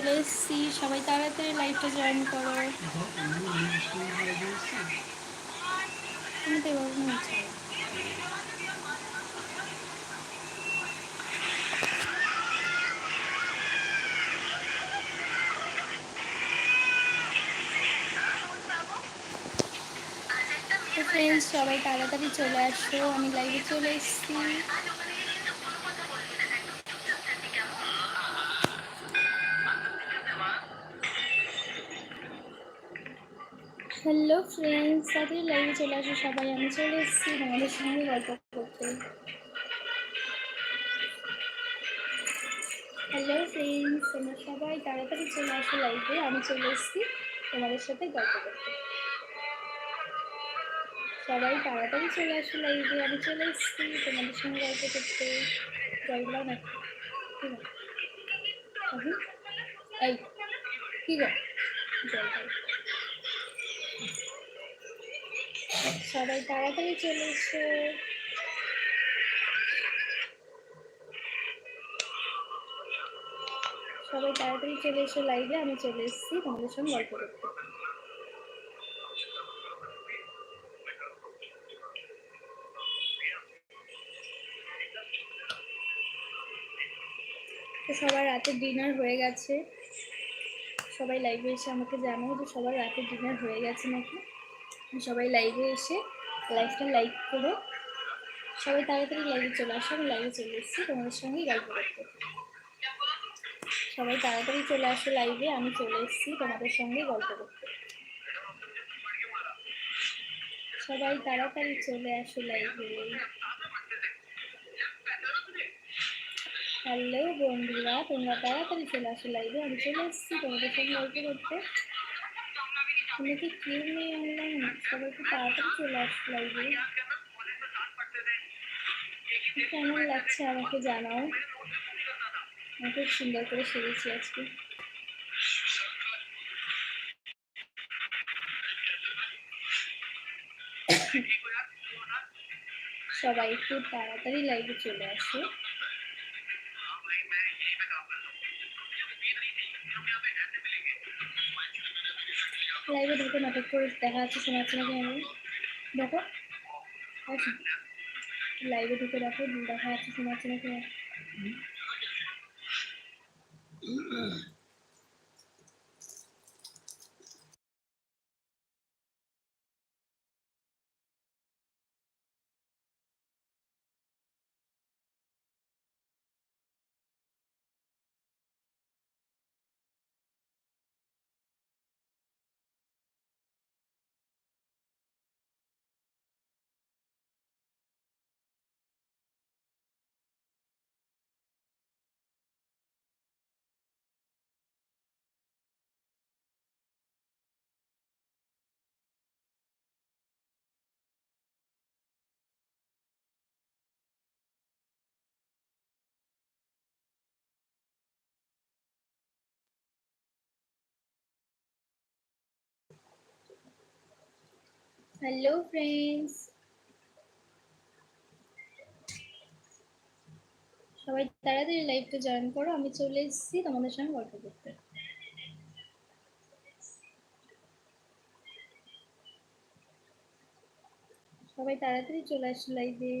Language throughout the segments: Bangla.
চলে এসেছি। সবাই তাড়াতাড়ি লাইভটা জয়েন করো সবাই তাড়াতাড়ি চলে আসো। আমি লাইভে চলে এসেছি। হ্যালো ফ্রেন্ডস তাড়াতাড়ি লাইভে চলে আসো সবাই। আমি চলে এসেছি তোমাদের সঙ্গে গল্প করতে। হ্যালো ফ্রেন্ডস তোমরা সবাই তাড়াতাড়ি চলে আসো লাইভে আমি চলে এসেছি তোমাদের সাথে গল্প করতে। সবাই তাড়াতাড়ি চলে আসো লাইভে আমি চলে এসেছি তোমাদের সঙ্গে গল্প করতে। জয়গুলো না এই, কি গো? জয় জয় সবাই তাড়াতাড়ি চলে এসো। সবাই তাড়াতাড়ি চলে এসো লাইভে আমি চলে এসেছি, তোমাদের সঙ্গে গল্প করতে। তো সবার রাতের ডিনার হয়ে গেছে। সবাই লাইভে এসে আমাকে জানাও যে সবার রাতের ডিনার হয়ে গেছে নাকি? সবাই লাইভে এসে লাইভটা লাইক করো। সবাই তাড়াতাড়ি লাইভে চলে আসো, আমি লাইভে চলে এসেছি, তোমাদের সঙ্গেই গল্প করতে। সবাই তাড়াতাড়ি চলে আসো লাইভে আমি চলে এসেছি তোমাদের সঙ্গে গল্প করতে। সবাই তাড়াতাড়ি চলে আসো লাইভে হ্যালো বন্ধুরা, তোমরা তাড়াতাড়ি চলে আসো লাইভে আমি চলে এসেছি তোমাদের সঙ্গে গল্প করতে। কি কেউ নেই অনলাইন সবাই একটু তাড়াতাড়ি চলে আসো লাইভে কেমন লাগছে আমাকে জানাও? আমি খুব সুন্দর করে সেরেছি আজকে। সবাই একটু তাড়াতাড়ি লাইভে চলে আসো লাইভে ঢুকে নাটক করে দেখা যাচ্ছে শোনাচ্ছে নাকি আমি দেখো। আচ্ছা। লাইভে ঢুকে দেখো দেখা যাচ্ছে শোনাচ্ছে নাকি হ্যালো ফ্রেন্ডস সবাই তাড়াতাড়ি লাইভটা জয়েন করো, আমি চলে এসেছি তোমাদের সঙ্গে গল্প করতে। সবাই তাড়াতাড়ি চলে আসো লাইভে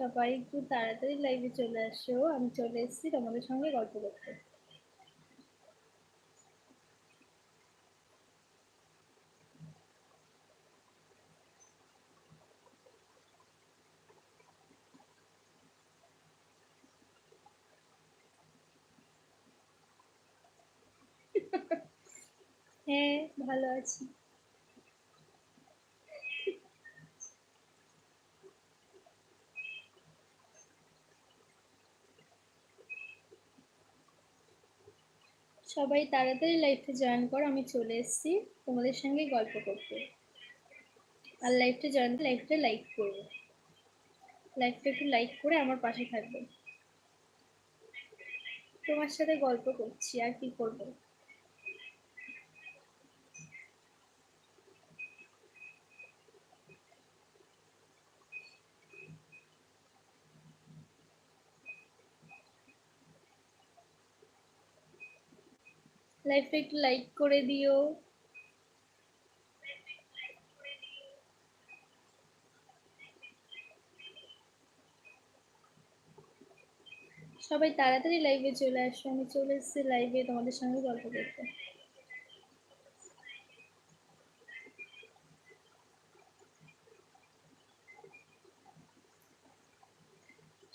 সবাই একটু তাড়াতাড়ি লাইভে চলে আসো। আমি চলে এসেছি তোমাদের সঙ্গে গল্প করতে। হ্যাঁ ভালো আছি। সবাই তাড়াতাড়ি লাইফে জয়েন করো, আমি চলে এসেছি তোমাদের সঙ্গে গল্প করতে। আর লাইফে জয়েন লাইফে লাইক করবে। লাইফটা একটু লাইক করে আমার পাশে থাকবে। তোমার সাথে গল্প করছি, আর কি করব? লাইভটা একটু লাইক করে দিও সবাই তাড়াতাড়ি লাইভে চলে আসো, আমি চলে এসেছি লাইভে তোমাদের সঙ্গে গল্প করতে।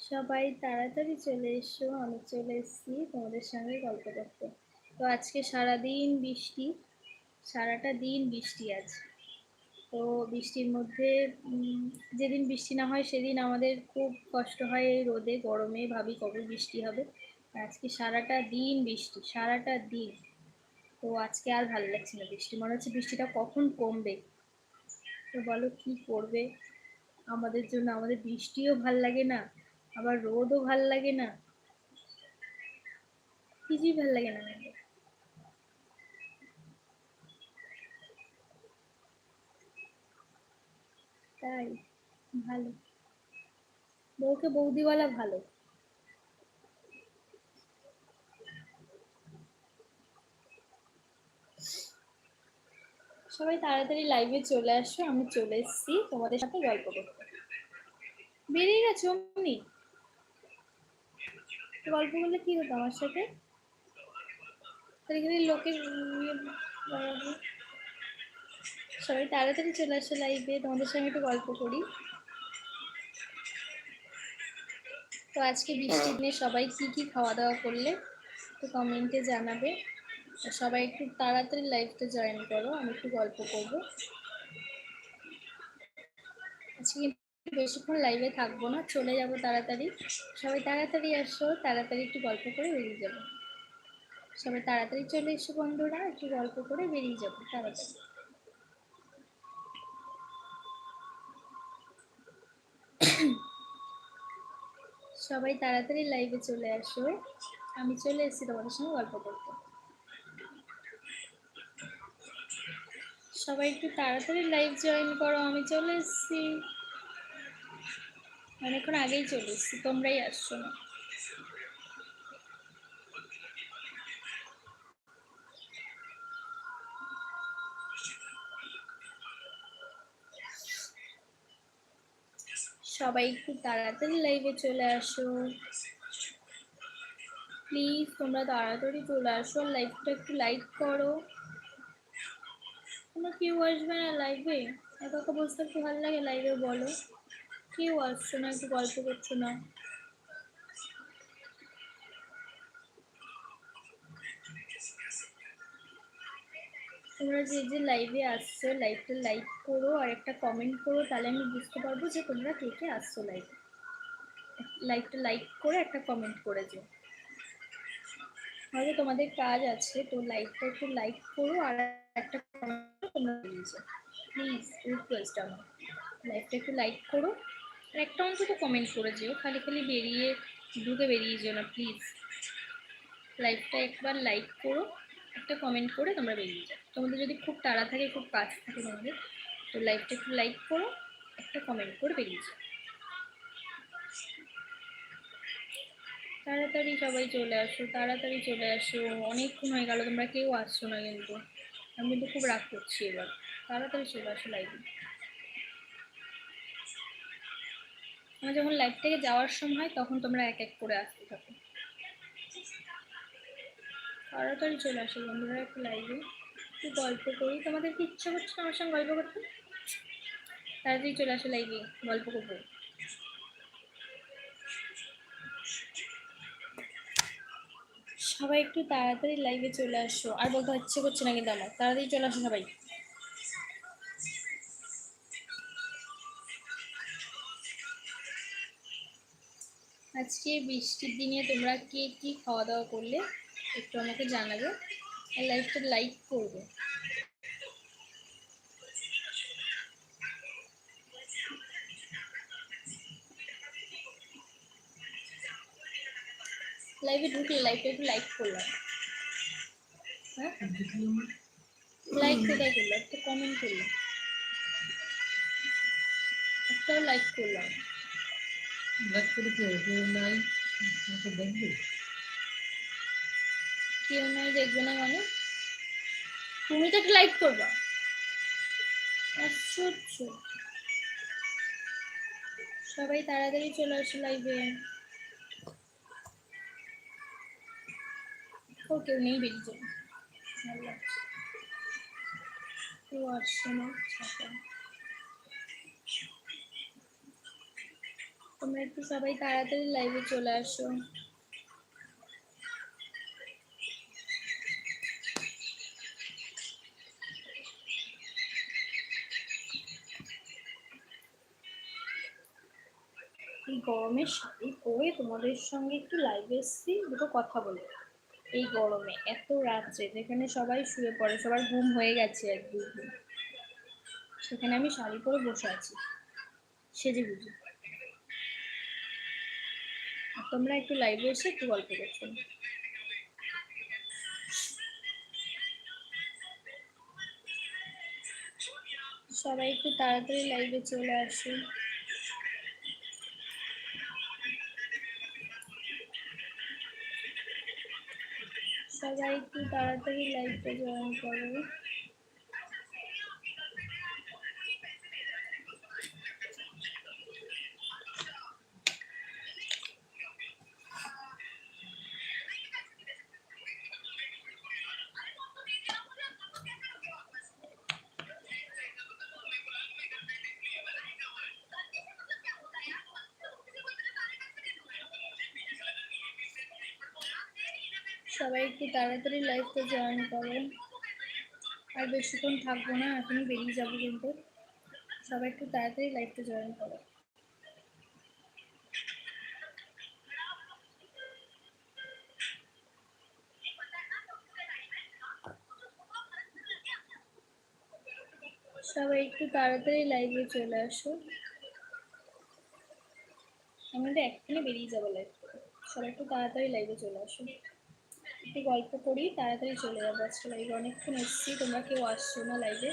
সবাই তাড়াতাড়ি চলে এসো, আমি চলে এসেছি তোমাদের সঙ্গে গল্প করতে। তো আজকে সারাদিন বৃষ্টি, সারাটা দিন বৃষ্টি আছে। তো বৃষ্টির মধ্যে যেদিন বৃষ্টি না হয় সেদিন আমাদের খুব কষ্ট হয় এই রোদে, গরমে, ভাবি কবে বৃষ্টি হবে। আজকে সারাটা দিন বৃষ্টি, সারাটা দিন। তো আজকে আর ভালো লাগছে না বৃষ্টি, মনে হচ্ছে বৃষ্টিটা কখন কমবে। তো বলো কি করবে? আমাদের জন্য আমাদের বৃষ্টিও ভালো লাগে না, আবার রোদও ভালো লাগে না। কিছুই ভালো লাগে না আমাদের। তাই, ভালো। বউকে বৌদিওয়ালা ভালো। সবাই তাড়াতাড়ি লাইভে চলে আসো, আমি চলে এসেছি তোমাদের সাথে গল্প করতে। বেরিয়ে গেছো, অমনি? গল্প করলে কি হতো আমার সাথে? তাহলে লোকের ইয়ে। সবাই তাড়াতাড়ি চলে আসো লাইভে তোমাদের সঙ্গে একটু গল্প করি। তো আজকে বৃষ্টির দিনে সবাই কি কি খাওয়া দাওয়া করলে তো কমেন্টে জানাবে। সবাই একটু তাড়াতাড়ি লাইভটা জয়েন করো, আমি একটু গল্প করব। আজকে বেশিক্ষণ লাইভে থাকব না, চলে যাব তাড়াতাড়ি। সবাই তাড়াতাড়ি আসো, তাড়াতাড়ি একটু গল্প করে বেরিয়ে যাব। সবাই তাড়াতাড়ি চলে এসো বন্ধুরা, একটু গল্প করে বেরিয়ে যাব, তাড়াতাড়ি। সবাই তাড়াতাড়ি লাইভে চলে আসো। আমি চলে এসেছি তোমাদের সঙ্গে গল্প করতে। সবাই একটু তাড়াতাড়ি লাইভ জয়েন করো, আমি চলে এসেছি। অনেকক্ষণ আগেই চলে এসেছি, তোমরাই আসছো না। সবাই একটু তাড়াতাড়ি লাইভে চলে আসো। প্লিজ তোমরা তাড়াতাড়ি চলে আসো। লাইভটা একটু লাইক করো। তোমরা কেউ আসবে না লাইভে একা একা একটু ভালো লাগে লাইভে বলো। কেউ আসছো না, একটু গল্প করছ না। তোমরা যে যে লাইভে আসছো লাইভটা লাইক করো আর একটা কমেন্ট করো, তাহলে আমি বুঝতে পারব যে তোমরা কে কে আসছো লাইভে লাইভটা লাইক করে একটা কমেন্ট করে দিও। হয়তো তোমাদের কাজ আছে, তো লাইভটা একটু লাইক করো আর একটা কমেন্ট তোমরা যাও প্লিজ রিকোয়েস্ট আমার। লাইভটা একটু লাইক করো আর একটা অন্তত কমেন্ট করে যেও খালি খালি বেরিয়ে ঢুকে বেরিয়ে যেও না প্লিজ লাইভটা একবার লাইক করো। একটা কমেন্ট করে তোমরা বেরিয়ে যাও। তোমাদের যদি খুব তাড়া থাকে, খুব কাজ থাকে তোমাদের, তো লাইভটা একটু লাইক করো, একটা কমেন্ট করে বেরিয়ে যাও। তাড়াতাড়ি সবাই চলে আসো, তাড়াতাড়ি চলে আসো। অনেকক্ষণ হয়ে গেল, তোমরা কেউ আসছো না কিন্তু। আমি কিন্তু খুব রাগ করছি এবার। তাড়াতাড়ি চলে আসো লাইভে আমার যখন লাইভ থেকে যাওয়ার সময়, তখন তোমরা এক এক করে আসতে থাকো। তাড়াতাড়ি চলে আসো বন্ধুরা, একটু লাইভে একটু গল্প করি। তোমাদের কি ইচ্ছা করছে আমার সঙ্গে গল্প করতে? তাড়াতাড়ি চলে আসো লাইভে গল্প করব। সবাই একটু তাড়াতাড়ি লাইভে চলে আসো। আর বলতে ইচ্ছে করছে না কিন্তু আমার। তাড়াতাড়ি চলে আসো সবাই। আজকে বৃষ্টির দিনে তোমরা কে কি খাওয়া দাওয়া করলে? একটু আমাকে জানাবে আর লাইভটা লাইক করবে। লাইভে ঢুকলে, লাইভটা একটু লাইক করলাম। হ্যাঁ? লাইক কোথায় করল? একটা কমেন্ট করলাম একটাও লাইক করলাম। লাইক করে কি নাই। দেখবে? কেউ নয় দেখবে না মানে। তুমি তো লাইক করবা। আশ্চর্য সবাই তাড়াতাড়ি চলে আসো লাইভে ও, কেউ নেই বেরিয়ে না তোমরা একটু সবাই তাড়াতাড়ি লাইভে চলে আসো। এই গরমে শাড়ি পরে তোমাদের সঙ্গে একটু লাইভে এসেছি, দুটো কথা বলে এই গরমে, এত রাত্রে, যেখানে সবাই শুয়ে পড়ে, সবার ঘুম হয়ে গেছে এক দুই ঘুম সেখানে আমি শাড়ি পরে বসে আছি। সেজে বুঝি। তোমরা একটু লাইভে এসে একটু গল্প করছ। সবাই একটু তাড়াতাড়ি লাইভে চলে আসুন। সবাই একটু তাড়াতাড়ি লাইকটা জয়েন করো। সবাই একটু তাড়াতাড়ি লাইভে জয়েন করো। আর বেশিক্ষণ থাকব না, এখনই বেরিয়ে যাব কিন্তু। সবাই একটু তাড়াতাড়ি লাইভে জয়েন করো। সবাই একটু তাড়াতাড়ি লাইভে চলে আসো। আমি তো এক্ষুনি বেরিয়ে যাব লাইভ সবাই একটু তাড়াতাড়ি লাইভে চলে আসো। একটু গল্প করি, তাড়াতাড়ি চলে যাব আজকে লাইভে অনেকক্ষণ এসেছি, তোমরা কেউ আসছো না লাইভে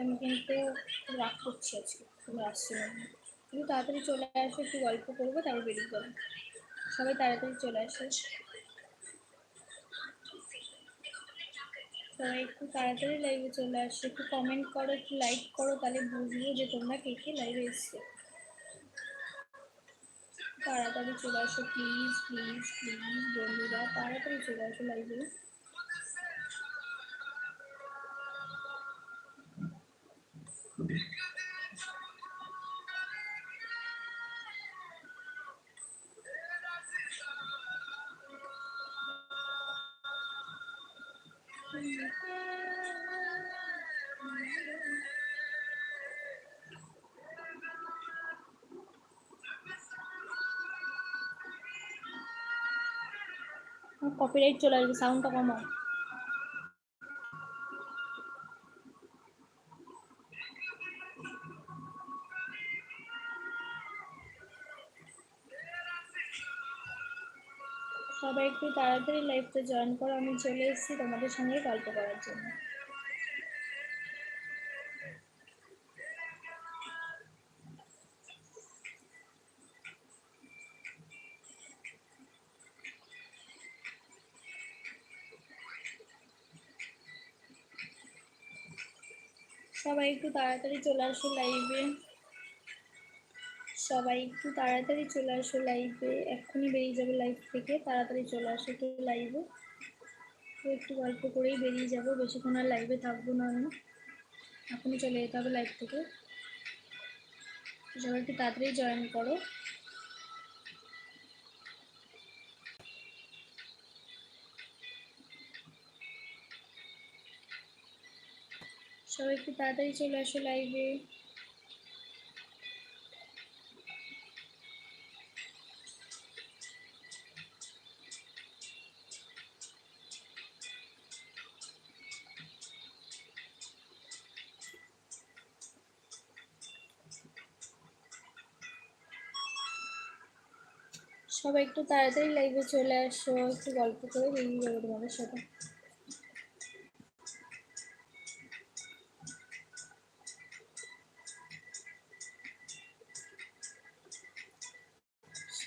আমি কিন্তু রাগ করছি আজকে, তোমরা আসছো না। কিন্তু তাড়াতাড়ি চলে আসো, একটু গল্প করব, তারপর বেরিয়ে যাব। সবাই তাড়াতাড়ি চলে আসো। সবাই একটু তাড়াতাড়ি লাইভে চলে আসো। একটু কমেন্ট করো, একটু লাইক করো, তাহলে বুঝব যে তোমরা কে কে লাইভে এসছো। তাড়াতাড়ি চলে আসো প্লিজ প্লিজ প্লিজ বন্ধুরা তাড়াতাড়ি চলে আসো লাইভে কপিরাইট চলে আসবে সাউন্ডটা কমাও। সবাই একটু তাড়াতাড়ি লাইভটা জয়েন করো, আমি চলে এসেছি তোমাদের সঙ্গে গল্প করার জন্য। একটু তাড়াতাড়ি চলে আসো লাইভে সবাই একটু তাড়াতাড়ি চলে আসো লাইভে এক্ষুনি বেরিয়ে যাব লাইভ থেকে, তাড়াতাড়ি চলে আসো তো লাইভে তো একটু গল্প করেই বেরিয়ে যাব, বেশিক্ষণ আর লাইভে থাকব না আমি। এখনই চলে যেতে হবে লাইভ থেকে। সবাই একটু তাড়াতাড়ি জয়েন করো। সবাই একটু তাড়াতাড়ি চলে আসো লাইভে সবাই একটু তাড়াতাড়ি লাইভে চলে আসো, একটু গল্প করে বেরিয়ে যাব তোমাদের সাথে।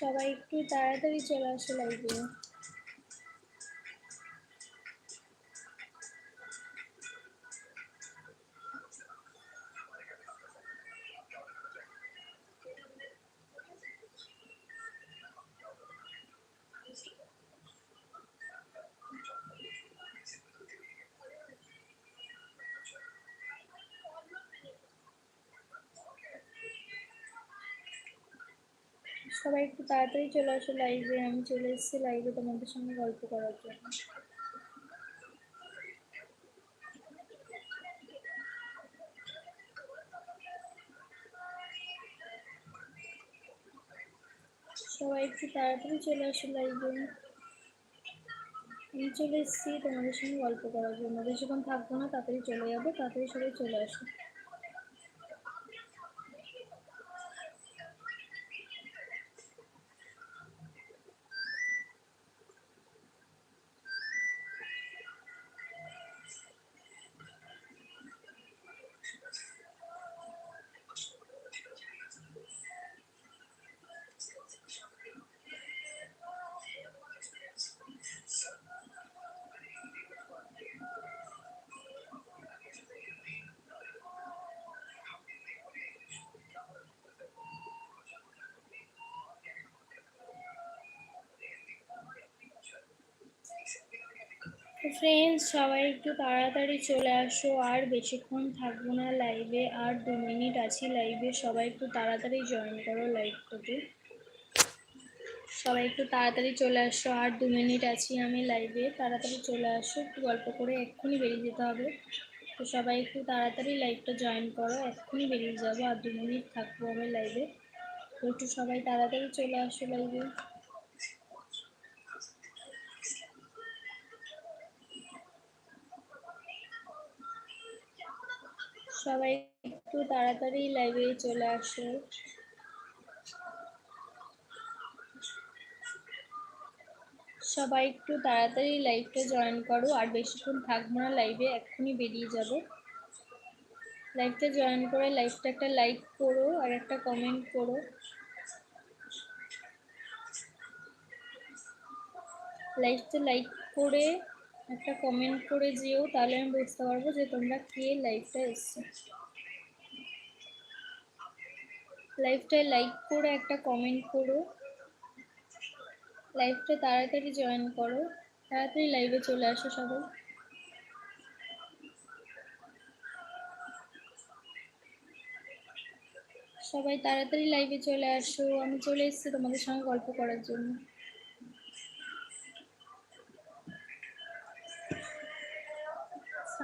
সবাই একটু তাড়াতাড়ি চলে আসো লাইভে সবাই একটু তাড়াতাড়ি চলে আসো লাইভে আমি চলে এসেছি লাইভে তোমাদের সঙ্গে গল্প করার জন্য। সবাই একটু তাড়াতাড়ি চলে আসো লাইভে আমি চলে এসেছি তোমাদের সঙ্গে গল্প করার জন্য। বেশিক্ষণ থাকব না, তাড়াতাড়ি চলে যাব, তাড়াতাড়ি সবাই চলে আসো। ফ্রেন্ডস সবাই একটু তাড়াতাড়ি চলে আসো। আর বেশিক্ষণ থাকব না লাইভে আর দু মিনিট আছি লাইভে সবাই একটু তাড়াতাড়ি জয়েন করো লাইভটাতে সবাই একটু তাড়াতাড়ি চলে আসো। আর দু মিনিট আছি আমি লাইভে তাড়াতাড়ি চলে আসো। একটু গল্প করে এক্ষুনি বেরিয়ে যেতে হবে। তো সবাই একটু তাড়াতাড়ি লাইভটা জয়েন করো। এক্ষুনি বেরিয়ে যাব। আর দু মিনিট থাকব আমি লাইভে তো একটু সবাই তাড়াতাড়ি চলে আসো লাইভে সবাই একটু তাড়াতাড়ি লাইভে চলে আসো। সবাই একটু তাড়াতাড়ি লাইভটা জয়েন করো, আর বেশিক্ষণ থাকব না লাইভে এক্ষুনি বেরিয়ে যাব। লাইভটা জয়েন করে লাইভটা একটা লাইক করো, আর একটা কমেন্ট করো। লাইভটা লাইক করে একটা কমেন্ট করে যেও, তাহলে আমি বুঝতে পারব যে তোমরা কে লাইভটা এসছো। লাইভটায় লাইক করে একটা কমেন্ট করো। লাইভটা তাড়াতাড়ি জয়েন করো। তাড়াতাড়ি লাইভে চলে আসো সবাই। সবাই তাড়াতাড়ি লাইভে চলে আসো। আমি চলে এসেছি তোমাদের সঙ্গে গল্প করার জন্য।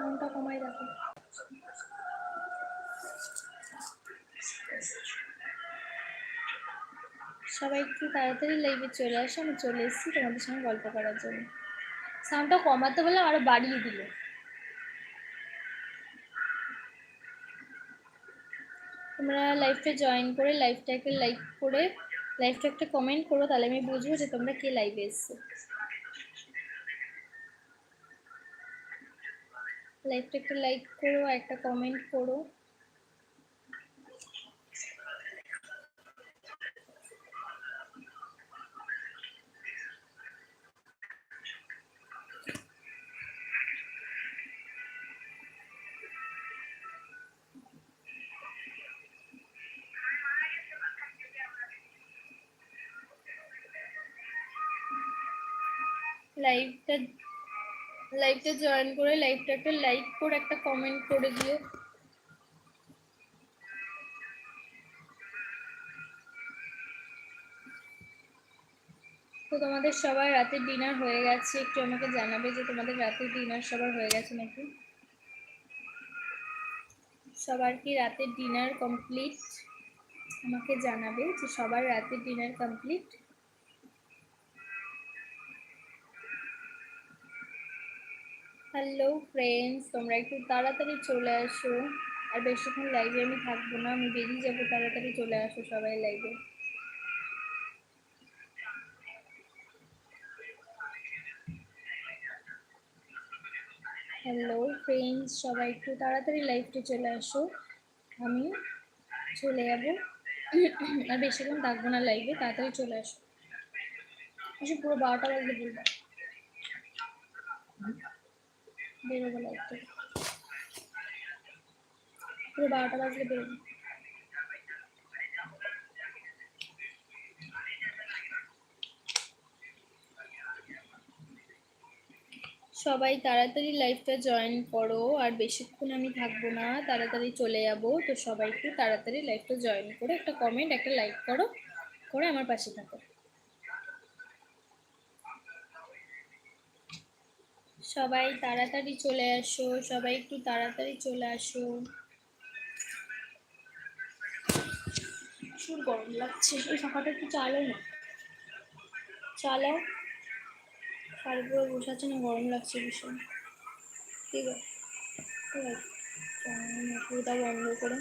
সাউন্ডটা কমাই রাখো। সবাই একটু তাড়াতাড়ি লাইভে চলে আসো, আমি চলে এসেছি তোমাদের সঙ্গে গল্প করার জন্য। সাউন্ডটা কমাতে বলে আরও বাড়িয়ে দিল। তোমরা লাইভটা জয়েন করে লাইভটাকে লাইক করে লাইভটা একটা কমেন্ট করো, তাহলে আমি বুঝব যে তোমরা কে লাইভে এসছো। লাইভটা একটা লাইক করো একটা কমেন্ট করো লাইভটা লাইভটা জয়েন করে লাইভটা একটা লাইক করে, একটা কমেন্ট করে দিও। তো তোমাদের সবার রাতের ডিনার হয়ে গেছে। একটু আমাকে জানাবে যে তোমাদের রাতের ডিনার সবার হয়ে গেছে নাকি? সবার কি রাতের ডিনার কমপ্লিট আমাকে জানাবে যে সবার রাতের ডিনার কমপ্লিট হ্যালো ফ্রেন্ডস তোমরা একটু তাড়াতাড়ি চলে আসো। আর বেশিক্ষণ লাইভে আমি থাকব না। আমি বেরিয়ে যাব, তাড়াতাড়ি চলে আসো সবাই লাইভে হ্যালো ফ্রেন্ডস সবাই একটু তাড়াতাড়ি লাইভে চলে আসো। আমি চলে যাব। আর বেশিক্ষণ থাকব না লাইভে তাড়াতাড়ি চলে আসো। পুরো বারোটা বাজলে বলব। বারোটা বাজলে বেরোবো। সবাই তাড়াতাড়ি লাইফটা জয়েন করো, আর বেশিক্ষণ আমি থাকব না, তাড়াতাড়ি চলে যাব। তো সবাই একটু তাড়াতাড়ি লাইফটা জয়েন করে, একটা কমেন্ট একটা লাইক করো, করে আমার পাশে থাকো। সবাই তাড়াতাড়ি চলে আসো সবাই একটু তাড়াতাড়ি চলে আসো। প্রচুর গরম লাগছে ওই ফাঁকাটা একটু চালো না। চালাও। তারপরে বসে আছে না গরম লাগছে ভীষণ। ঠিক আছে ঠিক আছে পুরোটা বন্ধ করে।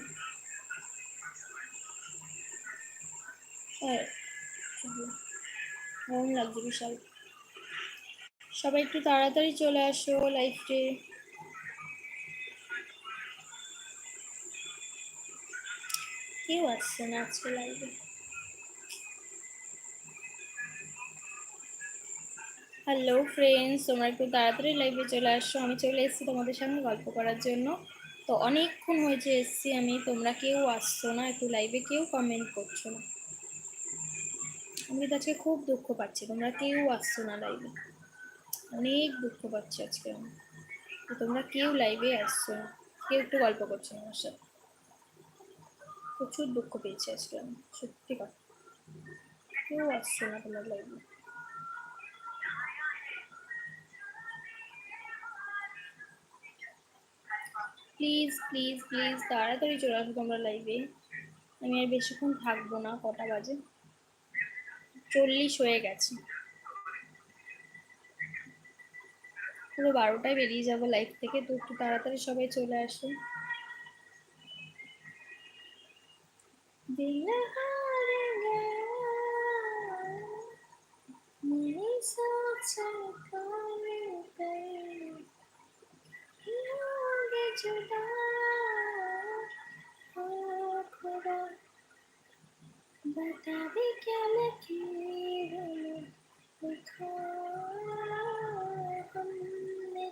চলো। গরম লাগছে বিশাল। সবাই একটু তাড়াতাড়ি চলে আসো লাইফে কেউ আসছে না আজকে লাইভে হ্যালো ফ্রেন্ডস তোমরা একটু তাড়াতাড়ি লাইভে চলে আসো। আমি চলে এসেছি তোমাদের সামনে গল্প করার জন্য। তো অনেকক্ষণ হয়েছে এসেছি আমি, তোমরা কেউ আসছো না, একটু লাইভে কেউ কমেন্ট করছ না। আমি তো আজকে খুব দুঃখ পাচ্ছি, তোমরা কেউ আসছো না লাইভে অনেক দুঃখ পাচ্ছি আজকে আমি তোমরা কেউ লাইভে আসছো কেউ একটু গল্প করছ আমার সাথে। প্রচুর দুঃখ পেয়েছি আজকে আমি, সত্যি কথা। কেউ আসছো না তোমার লাইভে প্লিজ প্লিজ প্লিজ তাড়াতাড়ি চলে আসো তোমরা লাইভে আমি আর বেশিক্ষণ থাকব না, কটা বাজে? চল্লিশ হয়ে গেছে। পুরো বারোটায় বেরিয়ে যাবো লাইভ থেকে তো একটু তাড়াতাড়ি সবাই চলে আসো दिल हार गया मेरी सोच पाने गए लोग जुदा ओ खुदा बता दे क्या लकीरों में लिखा हमने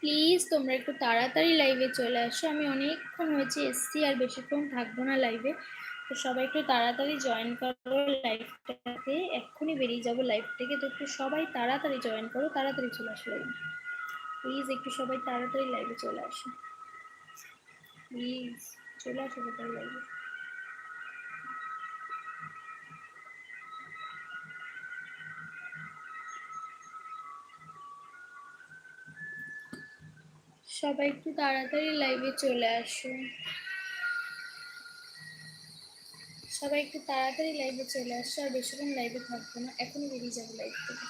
প্লিজ তোমরা একটু তাড়াতাড়ি লাইভে চলে আসো। আমি অনেকক্ষণ হয়েছে এসছি আর বেশিক্ষণ থাকব না লাইভে তো সবাই একটু তাড়াতাড়ি জয়েন করো লাইভটাতে এক্ষুনি বেরিয়ে যাব লাইভ থেকে। তো একটু সবাই তাড়াতাড়ি জয়েন করো, তাড়াতাড়ি চলে আসো লাইভে প্লিজ একটু সবাই তাড়াতাড়ি লাইভে চলে আসো। প্লিজ চলে আসো তাড়াতাড়ি লাইভে সবাই একটু তাড়াতাড়ি লাইভে চলে আসো। সবাই একটু তাড়াতাড়ি লাইভে চলে আসো, আর বেশিক্ষণ লাইভে থাকব না, এখনই বেরিয়ে যাব লাইভ থেকে।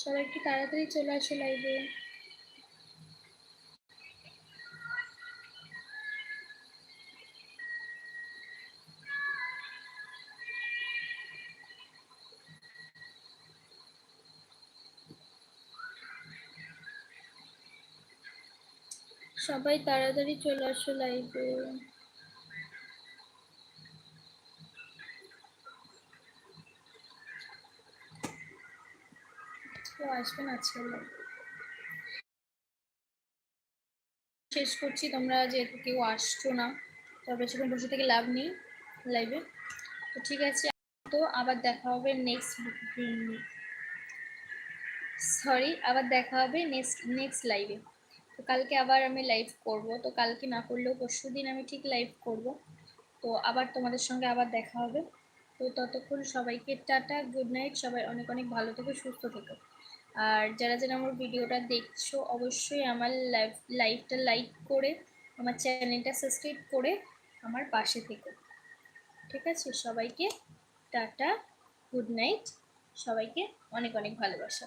সবাই একটু তাড়াতাড়ি চলে আসো লাইভে সবাই তাড়াতাড়ি চলে আসো লাইভে কেউ আসবে না আজকে শেষ করছি, তোমরা যেহেতু কেউ আসছো না, তো বেশিক্ষণ বসে থেকে লাভ নেই লাইভে তো ঠিক আছে, তো আবার দেখা হবে নেক্সট সরি আবার দেখা হবে নেক্সট নেক্সট লাইভে তো কালকে আবার আমি লাইভ করব। তো কালকে না করলেও পরশু দিন আমি ঠিক লাইভ করব। তো আবার তোমাদের সঙ্গে আবার দেখা হবে। তো ততক্ষণ সবাইকে টাটা গুড নাইট সবাই অনেক অনেক ভালো থেকো, সুস্থ থেকো। আর যারা যারা আমার ভিডিওটা দেখছ, অবশ্যই আমার লাইভ লাইভটা লাইক করে, আমার চ্যানেলটা সাবস্ক্রাইব করে আমার পাশে থেকো। ঠিক আছে? সবাইকে টাটা গুড নাইট সবাইকে অনেক অনেক ভালোবাসা।